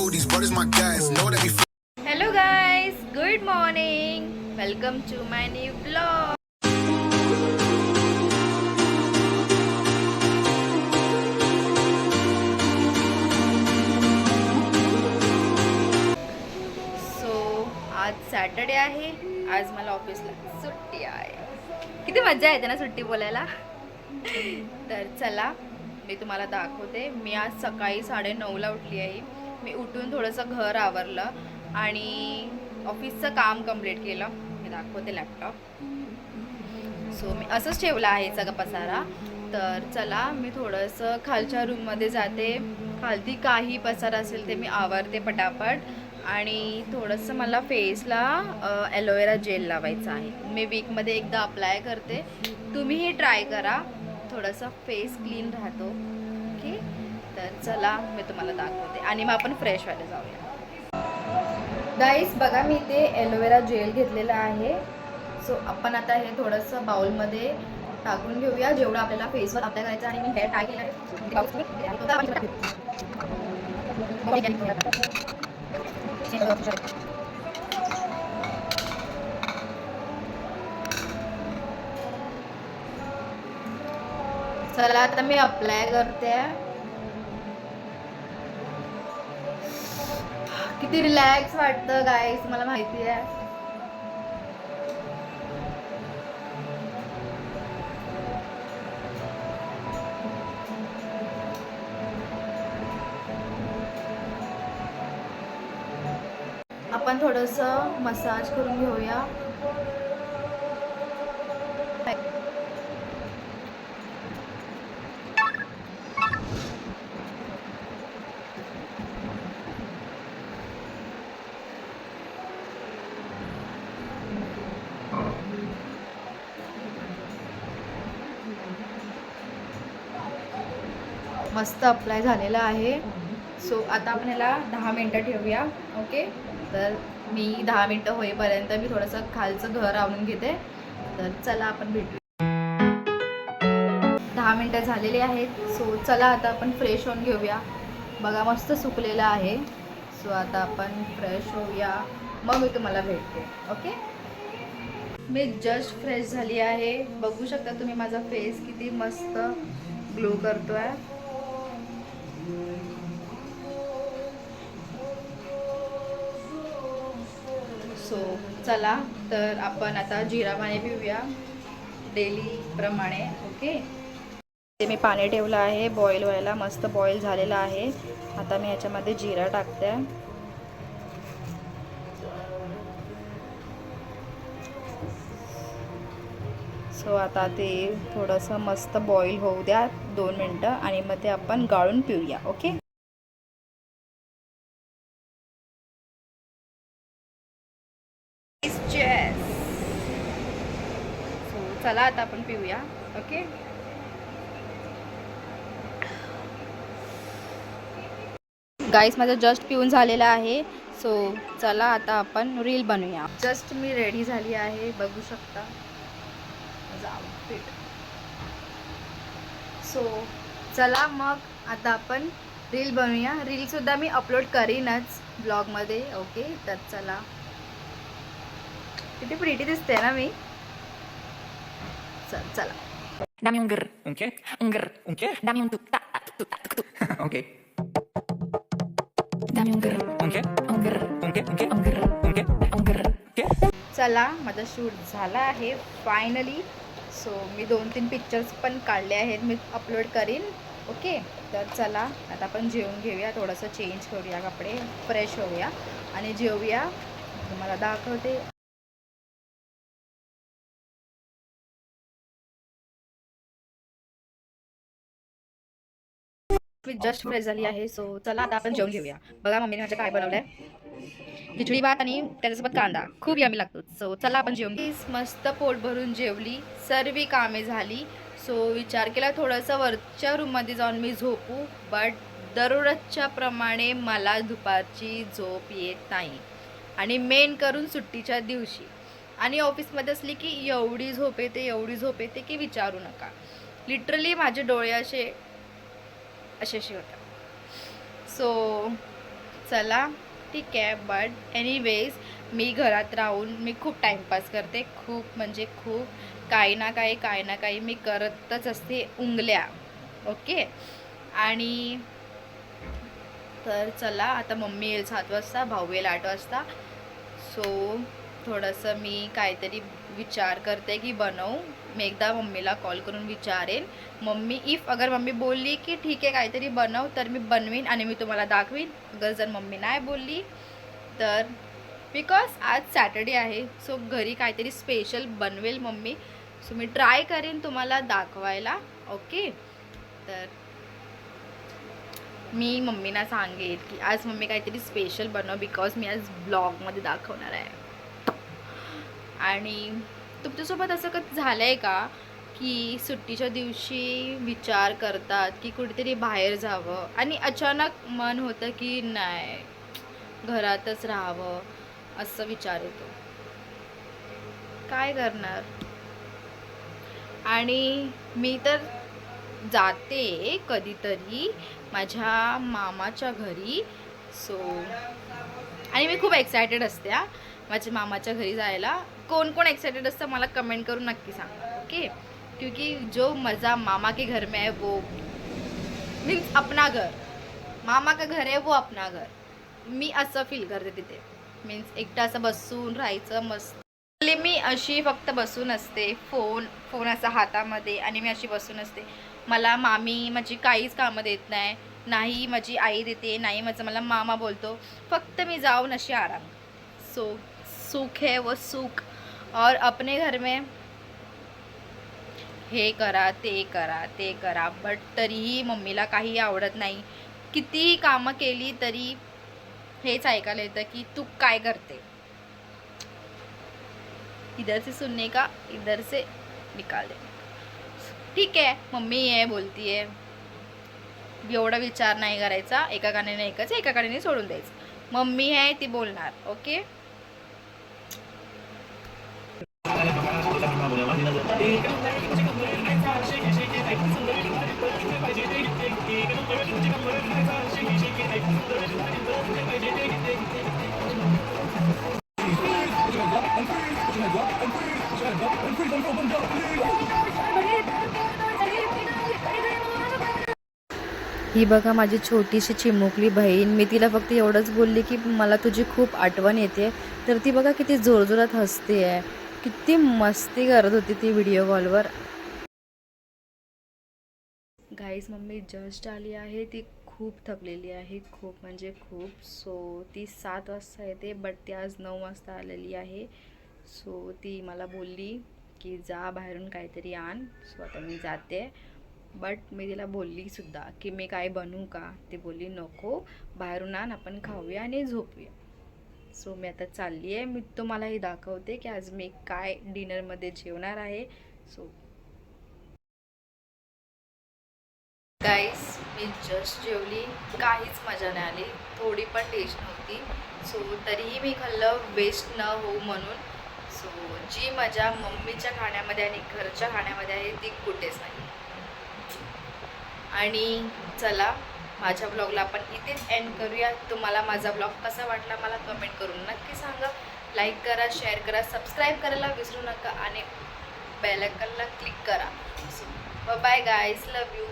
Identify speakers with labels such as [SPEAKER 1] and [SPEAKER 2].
[SPEAKER 1] know these brothers my guys. Know that we
[SPEAKER 2] hello guys good morning welcome to my new blog so आज Saturday आहे. आज मला ऑफिसला सुट्टी आहे. किती मजा येते ना सुट्टी बोलायला? तर चला मी तुम्हाला दाखवते. मी आज सकाळी साडेनऊला उठली आहे. मी उठून थोडंसं घर आवरलं आणि ऑफिसचं काम कंप्लीट केलं. मी दाखवते लॅपटॉप सो मी असंच ठेवलं आहे सगळा पसारा. तर चला मी थोडंसं खालच्या रूममध्ये जाते. खालती काही पसारा असेल ते मी आवरते पटापट. आणि थोडंसं मला फेसला ॲलोवेरा जेल लावायचं आहे. मी वीकमध्ये एकदा अप्लाय करते. तुम्हीही ट्राय करा. थोडंसं फेस क्लीन राहतो. ओके तर चला मी तुम्हाला दाखवते. आणि मग आपण फ्रेश व्हायला जाऊया. गाईस बघा मी ते ॲलोवेरा जेल घेतलेलं आहे. सो आपण आता हे थोडंसं बाउलमध्ये टाकून घेऊया. जेवढं आपल्याला फेसवर अप्लाय करायचं आणि मी हेअर टाकेल चला आता मी अप्लाय करते. किती रिलॅक्स वाटतं गाईस मला माहिती आहे. आपण थोडंसं मसाज करून घेऊया. मस्त अप्लाय झालेला आहे. सो आता आपण याला दहा मिनटं ठेवूया. ओके तर मी दहा मिनटं होईपर्यंत मी थोडंसं खालचं घर आवरून घेते. तर चला आपण भेटू दहा मिनटं झालेली आहेत. सो चला आता आपण फ्रेश होऊन घेऊया. बघा मस्त सुकलेलं आहे. सो आता आपण फ्रेश होऊया. मग मी तुम्हाला भेटते. ओके मी जस्ट फ्रेश झाली आहे. बघू शकता तुम्ही माझा फेस किती मस्त ग्लो करतो आहे सो चला तर आपण आता जिरा पाणी पिऊया डेलीप्रमाणे ओके? ते मी पाणी ठेवलं आहे बॉईल व्हायला मस्त बॉईल झालेलं आहे. आता मी याच्यामध्ये जिरा टाकते. सो आता ते थोडंसं मस्त बॉईल होऊ द्या दोन मिनटं आणि मग ते आपण गाळून पिऊया ओके? चला आता आपण पिऊया. ओके? गाईस माझं जस्ट पिऊन झालेलं आहे. सो चला आता आपण रील बनवूया. जस्ट मी रेडी झाली आहे बघू शकता. माझं आउटफिट सो चला मग आता आपण रील बनवूया. रीलसुद्धा मी अपलोड करीनच ब्लॉगमध्ये ओके तर चला. किती प्रिटी दिसते ना मी. चल चला
[SPEAKER 3] Dame un grr.
[SPEAKER 4] ¿Un qué?
[SPEAKER 3] Un grr.
[SPEAKER 4] ¿Un qué?
[SPEAKER 3] Dame un tu ta tu ta tu.
[SPEAKER 4] ok.
[SPEAKER 3] Dame un grr.
[SPEAKER 4] ¿Un qué?
[SPEAKER 3] Un grr.
[SPEAKER 4] ¿Un qué? ¿Un qué?
[SPEAKER 3] Un grr.
[SPEAKER 4] ¿Un qué?
[SPEAKER 3] Un grr.
[SPEAKER 4] ¿Qué?
[SPEAKER 2] चला माझा shoot झाला आहे finally so मी दोन तीन pictures पण काढले आहेत मी upload करीन ओके तर चला आता आपण जेवून घेऊया थोडंसं चेंज करूया कपडे फ्रेश होऊया आणि जेवूया तुम्हाला दाखवते मी जस्ट फ्रेश झाली आहे सो चला आता आपण जेवून घेऊया. बघा मम्मीने माझ्या काय बनवलंय. खिचडी भात आणि त्याच्यासोबत कांदा. खूप यमी लागतो. सो चला आपण जेवण मस्त पोट भरून जेवली. सर्व कामे झाली. सो विचार केला थोडंसं वरच्या रूममध्ये जाऊन मी झोपू बट दररोजच्या प्रमाणे मला दुपारची झोप येत नाही. आणि मेन करून सुट्टीच्या दिवशी. आणि ऑफिसमध्ये असली की एवढी झोप येते एवढी झोप येते की विचारू नका. लिटरली माझे डोळे असे असे असे सो चला ठीक आहे बट एनिवेज मी घरात राहून मी खूप टाईमपास करते. खूप म्हणजे खूप. काही ना काही काही ना काही मी करतच असते उंगल्या. ओके आणि तर चला आता मम्मी येईल सात वाजता भाऊ येईल आठ वाजता. सो थोडंसं मी काहीतरी विचार करते की बनवू. मी एकदा मम्मीला कॉल करून विचारेन. मम्मी इफ अगर मम्मी बोलली की ठीक आहे काहीतरी बनव तर मी बनवीन आणि मी तुम्हाला दाखवीन. अगर जर मम्मी नाही बोलली तर बिकॉज आज सॅटर्डे आहे सो घरी काहीतरी स्पेशल बनवेल मम्मी. सो मी ट्राय करेन तुम्हाला दाखवायला ओके तर मी मम्मीना सांगेल की आज मम्मी काहीतरी स्पेशल बनव बिकॉज मी आज ब्लॉगमध्ये दाखवणार आहे. आणि तुमच्यासोबत असं कधी झालं आहे का की सुट्टीच्या दिवशी विचार करतात की कुठेतरी बाहेर जावं आणि अचानक मन होतं की नाही घरातच राहावं असं विचार येतो? काय करणार? आणि मी तर जाते कधीतरी माझ्या मामाच्या घरी. सो आणि मी खूप एक्सायटेड असते माझ्या मामाच्या घरी जायला. कोण कोण एक्साइटेड असतं मला कमेंट करून नक्की सांगा. ओके क्योंकि जो मज़ा मामा के घर में है वो मीन्स अपना घर. मामा का घर आहे वो अपना घर. मी असं फील करते तिथे. मीन्स एकटं असं बसून राहायचं मस्त. मी अशी फक्त बसून असते फोन फोन असा हातामध्ये आणि मी अशी बसून असते. मला मामी माझी काहीच कामं देत नाही नाही माझी आई देते नाही माझं मला मामा बोलतो फक्त मी जाऊन अशी आराम. सो सुख है व सुख. और अपने घर में हे करा ते करा ते करा बट तरीही मम्मीला काही आवडत नाही. कितीही कामं केली तरी हेच ऐकायला येतं की तू काय करते? इधर से सुनने का इधर से निकाल दे. ठीक आहे मम्मी आहे बोलती आहे एवढा विचार नाही करायचा एका गाण्याने ऐकायचं एका गाण्याने सोडून द्यायचं. मम्मी आहे ती बोलणार ओके? ही बघा माझी छोटीशी चिमुकली बहीण. मी तिला फक्त एवढंच बोलली की मला तुझी खूप आठवण येते. तर ती बघा किती जोरजोरात हसते आहे किती मस्ती करत होती ती व्हिडिओ कॉलवर गाईज मम्मी जस्ट आली आहे. ती खूप थकलेली आहे. खूप म्हणजे खूप. सो ती सात वाजता येते बट ती आज नऊ वाजता आलेली आहे. सो ती मला बोलली की जा बाहेरून काहीतरी आण. सो आता मी जाते. बट मी तिला बोलली सुद्धा की मी काय बनवू का? ती बोलली नको. बाहेरून आण आपण खाऊया आणि झोपूया. सो मी आता चालली आहे. मी तुम्हालाही दाखवते की आज मी काय डिनरमध्ये जेवणार आहे. सो गाईस मी जस्ट जेवली. काहीच मजा नाही आली. थोडी पण टेस्ट नव्हती. सो तरीही मी खाल्लं. वेस्ट न होऊ म्हणून. सो जी मजा मम्मीच्या खाण्यामध्ये आणि घरच्या खाण्यामध्ये आहे ती कुठेच नाही. आणि चला माझ्या ब्लॉगला आपण इथेच एंड करूया. तुम्हाला माझा ब्लॉग कसा वाटला मला कमेंट करून नक्की सांगा. लाईक करा शेअर करा सबस्क्राईब करायला विसरू नका आणि बेलायकनला क्लिक करा. So bye guys love you